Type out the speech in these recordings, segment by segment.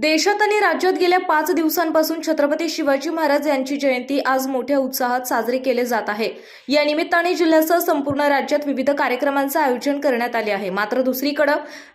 देशात आणि राज्यात गेल्या पाच दिवसांपासून छत्रपती शिवाजी महाराज यांची जयंती आज मोठ्या उत्साहात साजरी केली जात आहे. या निमित्ताने जिल्ह्यासह संपूर्ण राज्यात विविध कार्यक्रमांचं आयोजन करण्यात आले आहे. मात्र दुसरीकडे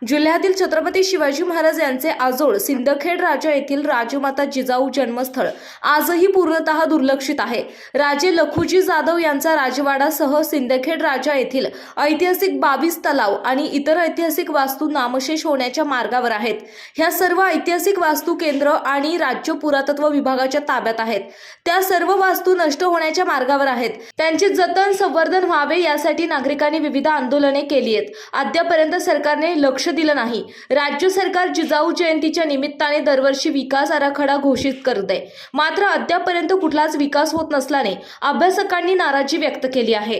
जिल्ह्यातील छत्रपती शिवाजी महाराज यांचे आजोळ सिंदखेड राजा येथील राजमाता जिजाऊ जन्मस्थळ आजही पूर्णतः दुर्लक्षित आहे. राजे लखुजी जाधव यांचा राजवाडासह सिंदखेड राजा येथील ऐतिहासिक बावीस तलाव आणि इतर ऐतिहासिक वास्तू नामशेष होण्याच्या मार्गावर आहेत. ह्या सर्व ऐतिहासिक वास्तू केंद्र आणि राज्य पुरातत्व विभागाच्या ताब्यात आहेत. त्या सर्व वास्तू नष्ट होण्याच्या मार्गावर आहेत. त्यांचे जतन संवर्धन व्हावे यासाठी नागरिकांनी विविध आंदोलने केली आहेत. अद्यापर्यंत सरकारने लक्ष दिलं नाही. राज्य सरकार जिजाऊ जयंतीच्या निमित्ताने दरवर्षी विकास आराखडा घोषित करते. मात्र अद्यापर्यंत कुठलाच विकास होत नसल्याने अभ्यासकांनी नाराजी व्यक्त केली आहे.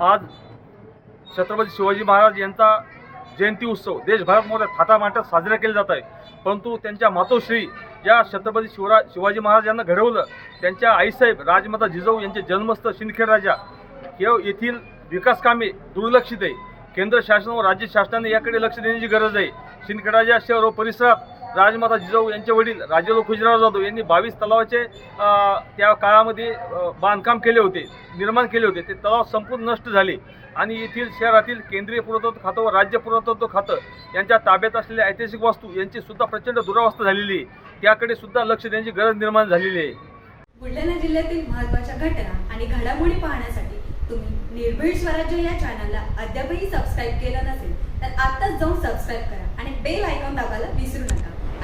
आज छत्रपती शिवाजी महाराज यांचा जयंती उत्सव. देशभरात मोठ्या थाटामाटात साजरा केला जात आहे परंतु त्यांच्या मातोश्री या छत्रपती शिवरा शिवाजी महाराज यांना घडवलं. त्यांच्या आईसाहेब राजमाता जिजाऊ यांचे जन्मस्थ सिंदखेड राजा. हे येथील विकास कामे दुर्लक्षित आहे. केंद्र शासन व राज्य शासनाने याकडे लक्ष देण्याची गरज आहे. सिंदखेडाच्या शहर व परिसरात राजमाता जिजाऊ यांचे वडील राजेलो खुजराव जाधव यांनी बावीस तलावाचे त्या काळामध्ये बांधकाम केले होते निर्माण केले होते. ते तलाव संपूर्ण नष्ट झाले. आणि येथील शहरातील केंद्रीय पुरातत्व खातं व राज्य पुरातत्व खातं यांच्या ताब्यात असलेल्या ऐतिहासिक वास्तू यांची सुद्धा प्रचंड दुरावस्था झालेली आहे. त्याकडे सुद्धा लक्ष देण्याची गरज निर्माण झालेली आहे. बुलढाणा जिल्ह्यातील महत्त्वाच्या घटना आणि घडामोडी पाहण्यासाठी तुम्ही निर्भीड स्वराज्य या चॅनलला अद्यापही सबस्क्राईब केलं नसेल तर आत्ताच जाऊन सबस्क्राईब करा आणि बेल आयकॉन दाबायला विसरू नका.